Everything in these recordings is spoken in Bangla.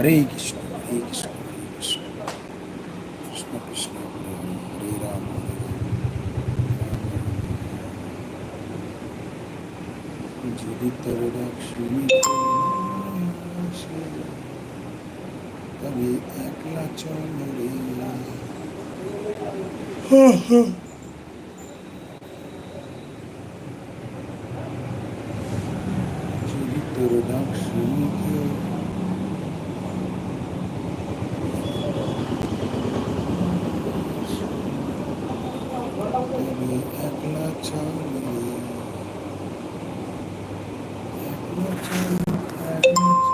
হরে কৃষ্ণ হরে কৃষ্ণ হরে কৃষ্ণ। কৃষ্ণ কৃষ্ণ, হরে রাম হরে রাম। শুনি, তবে একলা চল রে যদি তোর ডাক শুনি কেউ তবে একলা চল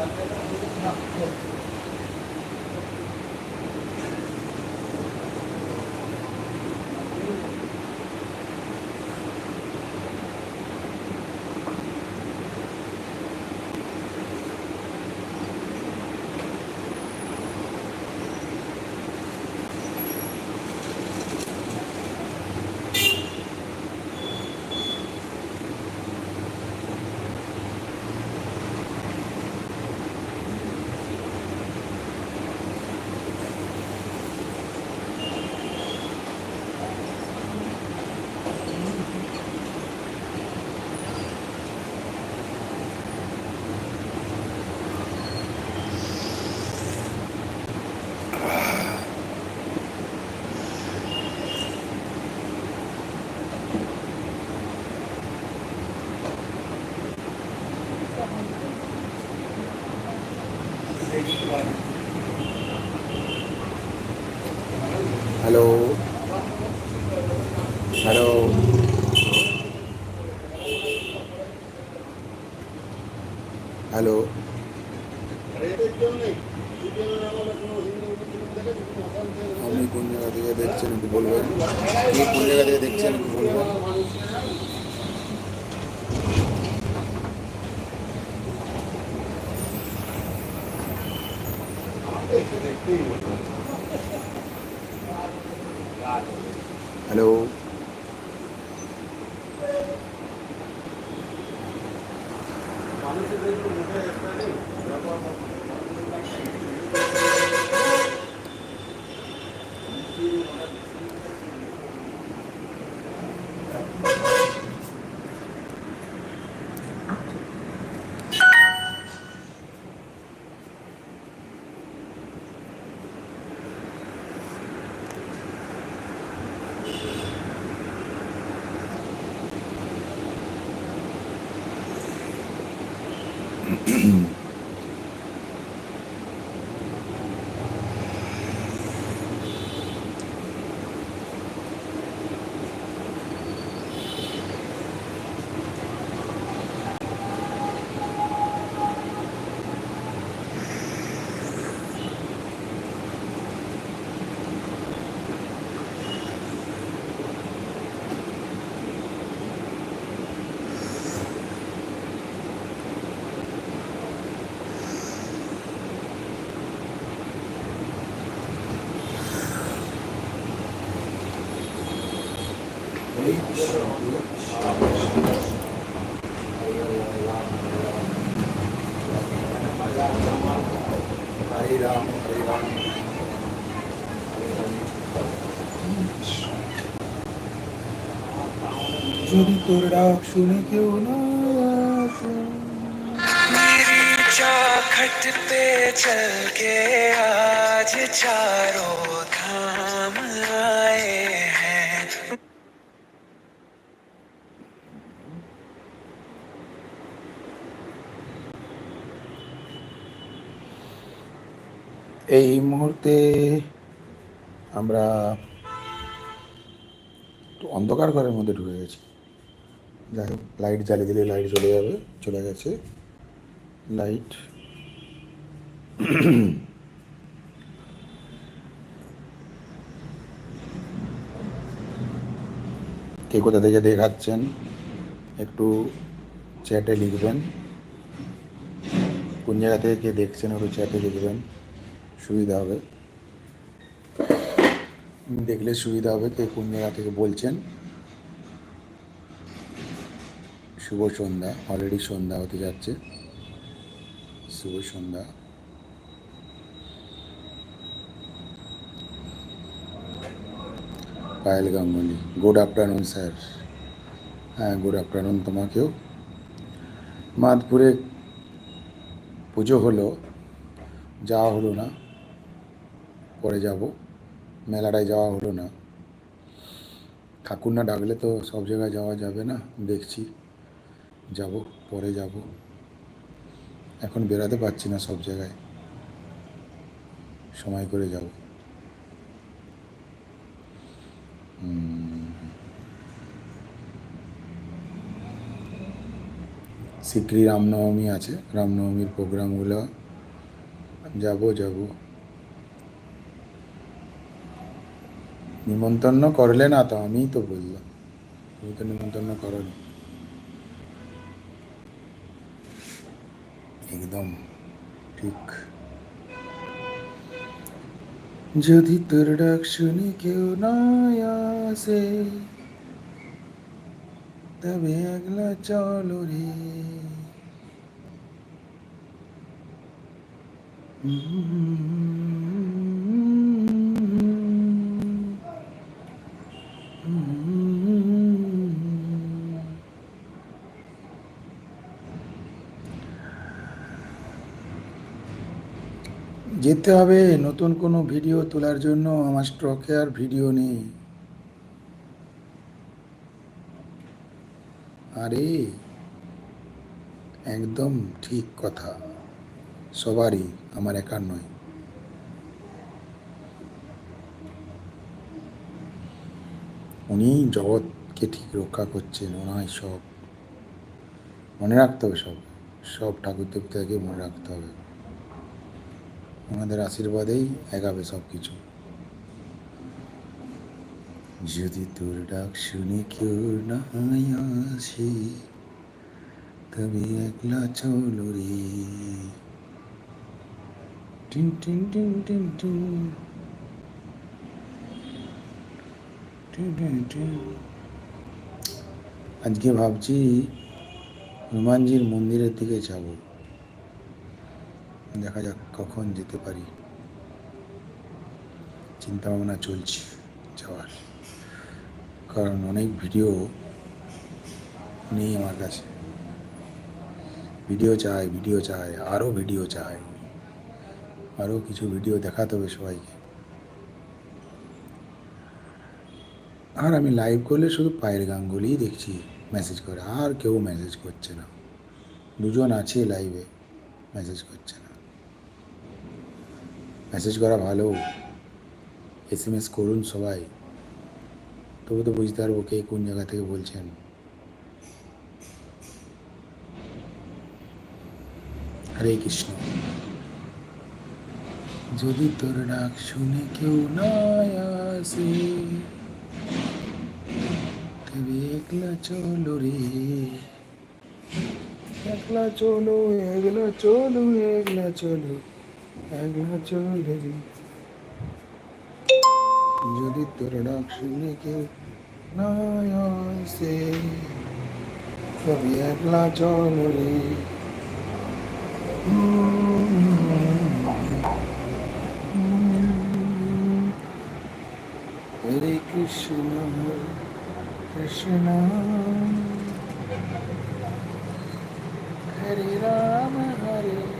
なって。আপনি কোন জায়গা থেকে দেখছেন একটু বলবেন আপনি কোন জায়গা থেকে দেখছেন একটু বলবেন হ্যালো হরে রাম হরে রাম যদি তোর ডাক শুনে কেউ না আসে, मेरी चौखट पे चल के आज चारों धाम आए এই মুহূর্তে আমরা একটু অন্ধকার ঘরের মধ্যে ঢুকে গেছি। যাই হোক লাইট জ্বালিয়ে দিলে লাইট চলে যাবে, চলে গেছে। লাইট কে কোথা থেকে দেখাচ্ছেন? একটু চ্যাটে লিখবেন। কোন জায়গা থেকে কে দেখছেন, একটু চ্যাটে লিখবেন। সুবিধা হবে। দেখলে সুবিধা হবে কে কোন জায়গা থেকে বলছেন। শুভ সন্ধ্যা অলরেডি সন্ধ্যা হতে যাচ্ছে। শুভ সন্ধ্যা। Payel Ganguly good afternoon sir হ্যাঁ গুড আফটারনুন তোমাকেও। মাদপুরে পুজো হলো, যাওয়া হলো না। পরে যাব। মেলাটায় যাওয়া হলো না। ঠাকুর না ডাকলে তো সব জায়গায় যাওয়া যাবে না, দেখছি। যাব, পরে যাব। এখন বেরাতে পারছি না সব জায়গায়। সময় করে যাব। শীঘ্রই রামনবমী আছে। রামনবমীর প্রোগ্রামগুলো, যাব যাব। নিমন্ত্রণ করলে না তো আমিই তো বললাম। তুমি তো নিমন্ত্রণ করনি। একদম, ঠিক। যদি তোর ডাক শুনি কেউ না আসে, তবে একলা চলো রে। যেতে হবে, নতুন কোনো ভিডিও তোলার জন্য আমার স্টকে আর ভিডিও নেই। আরে, একদম ঠিক কথা। সবারই, আমার একার নয়। উনি জগৎকে ঠিক রক্ষা করছেন, ওনাই সব। মনে রাখতে হবে সব সব ঠাকুর দেবতাকে মনে রাখতে হবে। আমাদের আশীর্বাদেই এগাবে সব কিছু যদি তোর ডাক শুনে কেউ না আসে, তবে একলা চলো রে। টিন টিন টিন টিন টিন আজকে ভাবছি হনুমানজির মন্দিরের দিকে যাব। দেখা যাক কখন যেতে পারি। চিন্তা ভাবনা চলছে যাওয়ার। কারণ অনেক ভিডিও নেই আমার কাছে। ভিডিও চাই ভিডিও চাই আরও ভিডিও চাই। আরও কিছু ভিডিও দেখাতে হবে সবাইকে। আর আমি লাইভ করলে শুধু পায়ের গাঙ্গুলিই দেখছি মেসেজ করে, আর কেউ মেসেজ করছে না। দুজন আছে লাইভে মেসেজ করছে না। মেসেজ করা ভালো। এস এম এস করুন সবাই। তবু তো বুঝতে পারব কে কোন জায়গা থেকে বলছেন। হরে কৃষ্ণ। যদি তোর ডাক শুনে কেউ না আসে, তবে একলা চলো রে। একলা চলো একলা চলো একলা চলো। একলা চলো রে যদি তোর ডাক শুনে কেউ না আসে তবে একলা চলো রে হরে কৃষ্ণ কৃষ্ণ হরে রাম হরে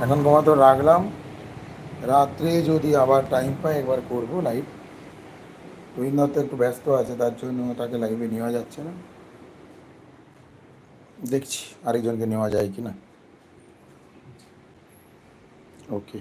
ওকে এখন তোমার তো রাখলাম। রাত্রে যদি আবার টাইম পাই একবার করব লাইভ রবীন্দ্রনাথ তো একটু ব্যস্ত আছে, তার জন্য তাকে লাইভে নেওয়া যাচ্ছে না। দেখছি আরেকজনকে নেওয়া যায় কি না ওকে